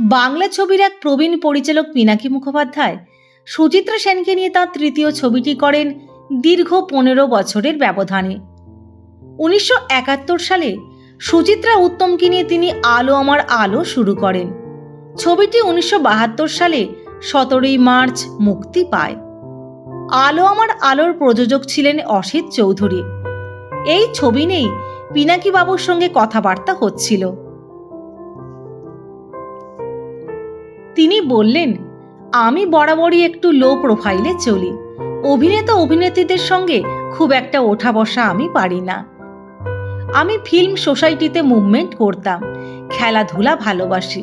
বাংলা ছবির এক প্রবীণ পরিচালক পিনাকি মুখোপাধ্যায় সুচিত্রা সেনকে নিয়ে তার তৃতীয় ছবিটি করেন দীর্ঘ পনেরো বছরের ব্যবধানে। উনিশশো একাত্তর সালে সুচিত্রা উত্তমকে নিয়ে তিনি আলো আমার আলো শুরু করেন। ছবিটি উনিশশো বাহাত্তর সালে সতেরোই মার্চ মুক্তি পায়। আলো আমার আলোর প্রযোজক ছিলেন অসিত চৌধুরী। এই ছবি নেই পিনাকি বাবুর সঙ্গে কথাবার্তা হচ্ছিল। বললেন, আমি বরাবরই একটু লো প্রোফাইলে চলি। অভিনেতা অভিনেত্রীদের সঙ্গে খুব একটা ওঠা বসা আমি পারি না। আমি ফিল্ম সোসাইটিতে মুভমেন্ট করতাম, খেলাধুলা ভালোবাসি,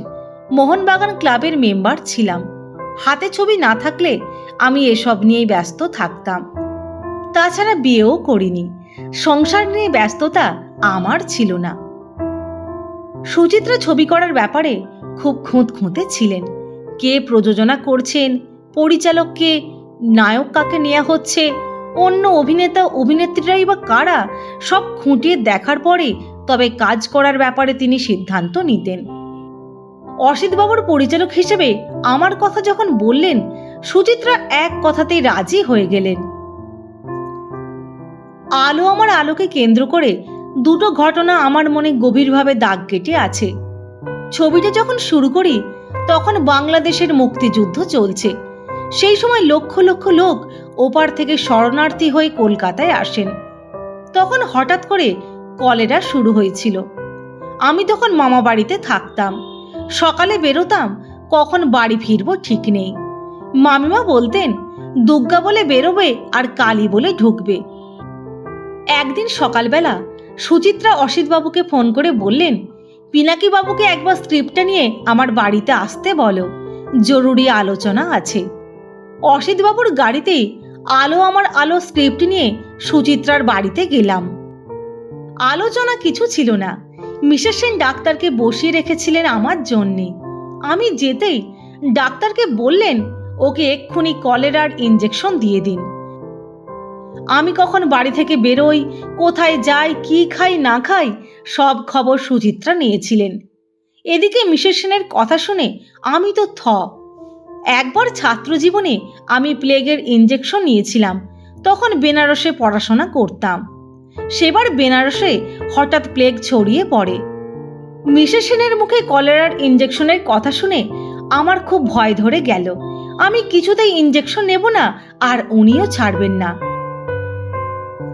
মোহনবাগান ক্লাবের মেম্বার ছিলাম। হাতে ছবি না থাকলে আমি এসব নিয়েই ব্যস্ত থাকতাম। তাছাড়া বিয়েও করিনি, সংসার নিয়ে ব্যস্ততা আমার ছিল না। সুচিত্রা ছবি করার ব্যাপারে খুব খুঁত খুঁতে ছিলেন। কে প্রযোজনা করছেন? পরিচালক কে? নায়ক কাকে নেওয়া হচ্ছে? অন্য অভিনেতা, অভিনেত্রীরাই বা কারা? সব খুঁটিয়ে দেখার পরে তবে কাজ করার ব্যাপারে তিনি সিদ্ধান্ত নিতেন। অসিতবাবুর পরিচালক হিসেবে আমার কথা যখন বললেন, সুচিত্রা এক কথাতেই রাজি হয়ে গেলেন। আলো আমার আলোকে কেন্দ্র করে দুটো ঘটনা আমার মনে গভীরভাবে দাগ কেটে আছে। ছবিটা যখন শুরু করি তখন বাংলাদেশের মুক্তিযুদ্ধ চলছে। সেই সময় লক্ষ লক্ষ লোক ওপার থেকে শরণার্থী হয়ে কলকাতায় আসেন। তখন হঠাৎ করে কলেরা শুরু হয়েছিল। আমি তখন মামা বাড়িতে থাকতাম। সকালে বেরোতাম, কখন বাড়ি ফিরবো ঠিক নেই। মামিমা বলতেন দুর্গা বলে বেরোবে আর কালী বলে ঢুকবে। একদিন সকালবেলা সুচিত্রা অসিতবাবুকে ফোন করে বললেন পিনাকি বাবুকে একবার স্ক্রিপ্টটা নিয়ে আমার বাড়িতে আসতে বলো। জরুরি আলোচনা আছে। অসিতবাবুর গাড়িতেই আলো আমার আলো স্ক্রিপ্ট নিয়ে সুচিত্রার বাড়িতে গেলাম। আলোচনা কিছু ছিল না। মিসেস সেন ডাক্তারকে বসিয়ে রেখেছিলেন আমার জন্যে। আমি যেতেই ডাক্তারকে বললেন, ওকে এক্ষুনি কলেরার ইঞ্জেকশন দিয়ে দিন। আমি কখন বাড়ি থেকে বেরোই, কোথায় যাই, কি খাই, না খাই, সব খবর সুচিত্রা নিয়েছিলেন। এদিকে মিসেস সেনের কথা শুনে আমি তো থ। একবার ছাত্র জীবনে আমি প্লেগের ইঞ্জেকশন নিয়েছিলাম, তখন বেনারসে পড়াশোনা করতাম। সেবার বেনারসে হঠাৎ প্লেগ ছড়িয়ে পড়ে। মিসেস সেনের মুখে কলেরার ইঞ্জেকশনের কথা শুনে আমার খুব ভয় ধরে গেল। আমি কিছুতেই ইঞ্জেকশন নেব না, আর উনিও ছাড়বেন না।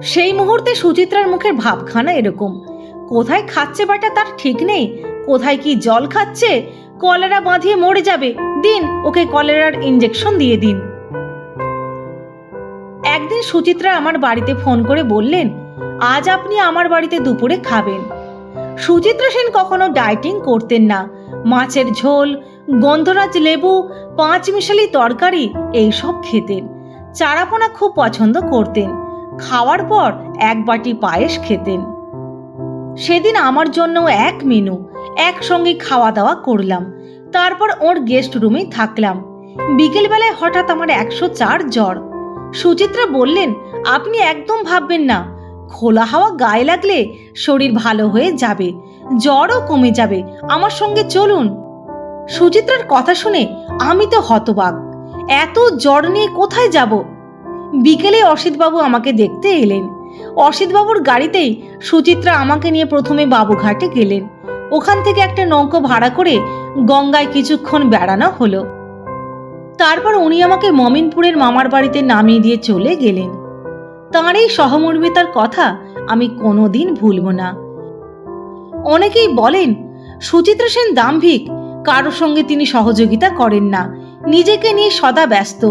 সেই মুহূর্তে সুচিত্রার মুখের ভাবখানা এরকম। কোথায় খাচ্ছে বাটা তার ঠিক নেই? কোথায় কি জল খাচ্ছে? কলেরা বাঁধিয়ে মরে যাবে। দিন, ওকে কলেরার ইঞ্জেকশন দিয়ে দিন। একদিন সুচিত্রা আমার বাড়িতে ফোন করে বললেন, আজ আপনি আমার বাড়িতে দুপুরে খাবেন। সুচিত্রা সেন কখনো ডায়েটিং করতেন না। মাছের ঝোল, গন্ধরাজ লেবু পাঁচ মিশালি তরকারি, এইসব খেতেন। চারাপোনা খুব পছন্দ করতেন। খাওয়ার পর এক বাটি পায়েস খেতেন। সেদিন আমার জন্য এক মেনু, একসঙ্গে খাওয়া দাওয়া করলাম। তারপর ওর গেস্ট রুমেই থাকলাম। বিকেলবেলায় হঠাৎ আমার একশো চার জ্বর। সুচিত্রা বললেন, আপনি একদম ভাববেন না, খোলা হাওয়া গায়ে লাগলে শরীর ভালো হয়ে যাবে, জ্বরও কমে যাবে, আমার সঙ্গে চলুন। সুচিত্রার কথা শুনে আমি তো হতবাক। এত জ্বর নিয়ে কোথায় যাব? বিকেলে অসিতবাবু আমাকে দেখতে এলেন। অসিতবাবুর গাড়িতেই সুচিত্রা আমাকে নিয়ে প্রথমে বাবুঘাটে গেলেন। ওখান থেকে একটা নৌকো ভাড়া করে গঙ্গায় কিছুক্ষণ বেড়ানো হলো। তারপর উনি আমাকে মমিনপুরের মামার বাড়িতে নামিয়ে দিয়ে চলে গেলেন। তাঁর এই সহমর্মিতার কথা আমি কোনোদিন ভুলব না। অনেকেই বলেন, সুচিত্রা সেন দাম্ভিক, কারোর সঙ্গে তিনি সহযোগিতা করেন না। নিজেকে নিয়ে সদা ব্যস্ত।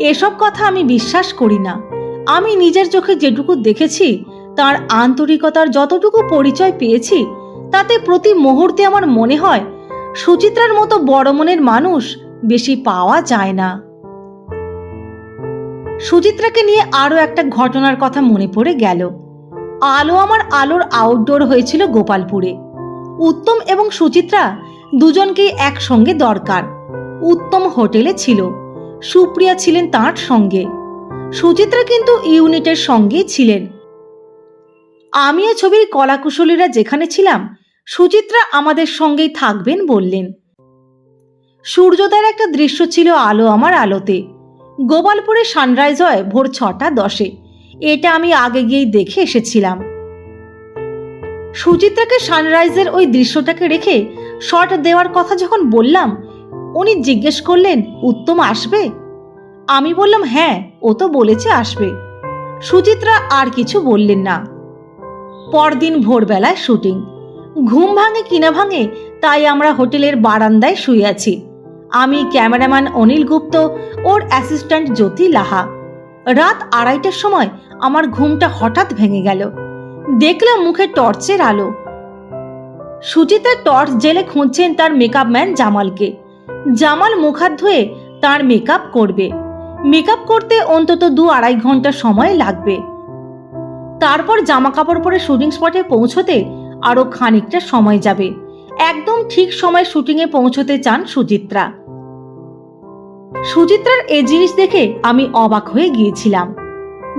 এসব কথা আমি বিশ্বাস করি না। আমি নিজের চোখে যেটুকু দেখেছি, তার আন্তরিকতার যতটুকু পরিচয় পেয়েছি, তাতে প্রতি মুহূর্তে আমার মনে হয়, সুচিত্রার মতো বড় মনের মানুষ বেশি পাওয়া যায় না। সুচিত্রাকে নিয়ে আরও একটা ঘটনার কথা মনে পড়ে গেল। আলো আমার আলোর আউটডোর হয়েছিল গোপালপুরে। উত্তম এবং সুচিত্রা দুজনকেই একসঙ্গে দরকার। উত্তম হোটেলে ছিল। সুপ্রিয়া ছিলেন তাঁর সঙ্গে। সুচিত্রা কিন্তু ইউনিটের সঙ্গেই ছিলেন। আমি আমিও ছবির কলাকুশলীরা যেখানে ছিলাম, সুচিত্রা আমাদের সঙ্গেই থাকবেন বললেন। সূর্যোদয়ের একটা দৃশ্য ছিল আলো আমার আলোতে। গোপালপুরে সানরাইজ হয় ভোর ছটা দশে। এটা আমি আগে গিয়েই দেখে এসেছিলাম। সুচিত্রাকে সানরাইজের ওই দৃশ্যটাকে রেখে শট দেওয়ার কথা যখন বললাম উনি জিজ্ঞেস করলেন, উত্তম আসবে? আমি বললাম হ্যাঁ ও তো বলেছে আসবে। সুচিত্রা আর কিছু বললেন না। পরদিন ভোরবেলায় শুটিং। ঘুম ভাঙে কিনা ভাঙে, তাই আমরা হোটেলের বারান্দায় শুয়ে আছি। আমি ক্যামেরাম্যান অনিল গুপ্ত, ওর অ্যাসিস্ট্যান্ট জ্যোতি লাহা। রাত আড়াইটার সময় আমার ঘুমটা হঠাৎ ভেঙে গেল। দেখলাম মুখে টর্চের আলো। সুচিতা টর্চ জেলে খুঁজছেন তার মেকআপ ম্যান জামালকে। জামাল মুখ হাত ধুয়ে তার মেকআপ করবে। মেকআপ করতে অন্তত দু আড়াই ঘণ্টা সময় লাগবে। তারপর জামা কাপড় পরে শুটিং স্পটে পৌঁছতে আরও খানিকটা সময় যাবে। একদম ঠিক সময় শুটিংয়ে পৌঁছতে চান সুচিত্রা। সুচিত্রার এই জিনিস দেখে আমি অবাক হয়ে গিয়েছিলাম।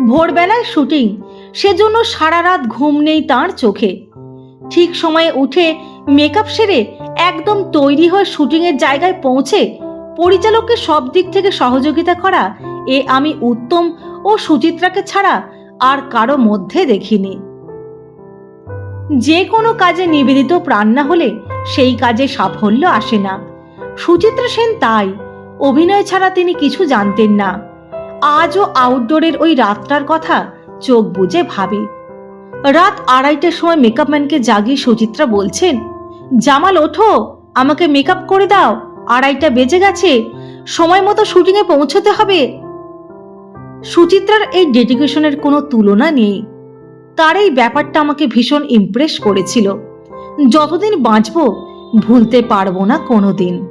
ভোরবেলায় শুটিং, সেজন্য সারা রাত ঘুম নেই তার চোখে। ঠিক সময়ে উঠে মেকআপ সেরে একদম তৈরি হয়ে শুটিংয়ের জায়গায় পৌঁছে পরিচালককে সব দিক থেকে সহযোগিতা করা এ আমি উত্তম ও সুচিত্রাকে ছাড়া আর কারও মধ্যে দেখিনি। যে কোনো কাজে নিবেদিত প্রাণ না হলে সেই কাজে সাফল্য আসে না। সুচিত্রা সেন তাই, অভিনয় ছাড়া তিনি কিছু জানতেন না। আজও আউটডোরের ওই রাতটার কথা চোখ বুজে ভাবি। রাত আড়াইটার সময় মেকআপ ম্যানকে জাগিয়ে সুচিত্রা বলছেন জামাল, ওঠো, আমাকে মেকআপ করে দাও, আড়াইটা বেজে গেছে, সময় মতো শুটিংয়ে পৌঁছতে হবে। সুচিত্রার এই ডেডিকেশনের কোনো তুলনা নেই। তার এই ব্যাপারটা আমাকে ভীষণ ইমপ্রেস করেছিল। যতদিন বাঁচব, ভুলতে পারব না কোনোদিন।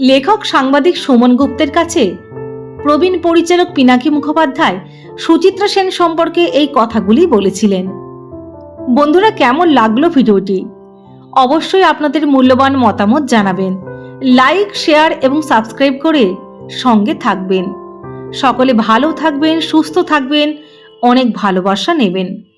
লেখক, সাংবাদিক সুমন গুপ্তের কাছে প্রবীণ পরিচালক পিনাকি মুখোপাধ্যায় সুচিত্রা সেন সম্পর্কে এই কথাগুলি বলেছিলেন। বন্ধুরা, কেমন লাগল ভিডিওটি? অবশ্যই আপনাদের মূল্যবান মতামত জানাবেন। লাইক, শেয়ার এবং সাবস্ক্রাইব করে সঙ্গে থাকবেন। সকলে ভালো থাকবেন, সুস্থ থাকবেন, অনেক ভালোবাসা নেবেন।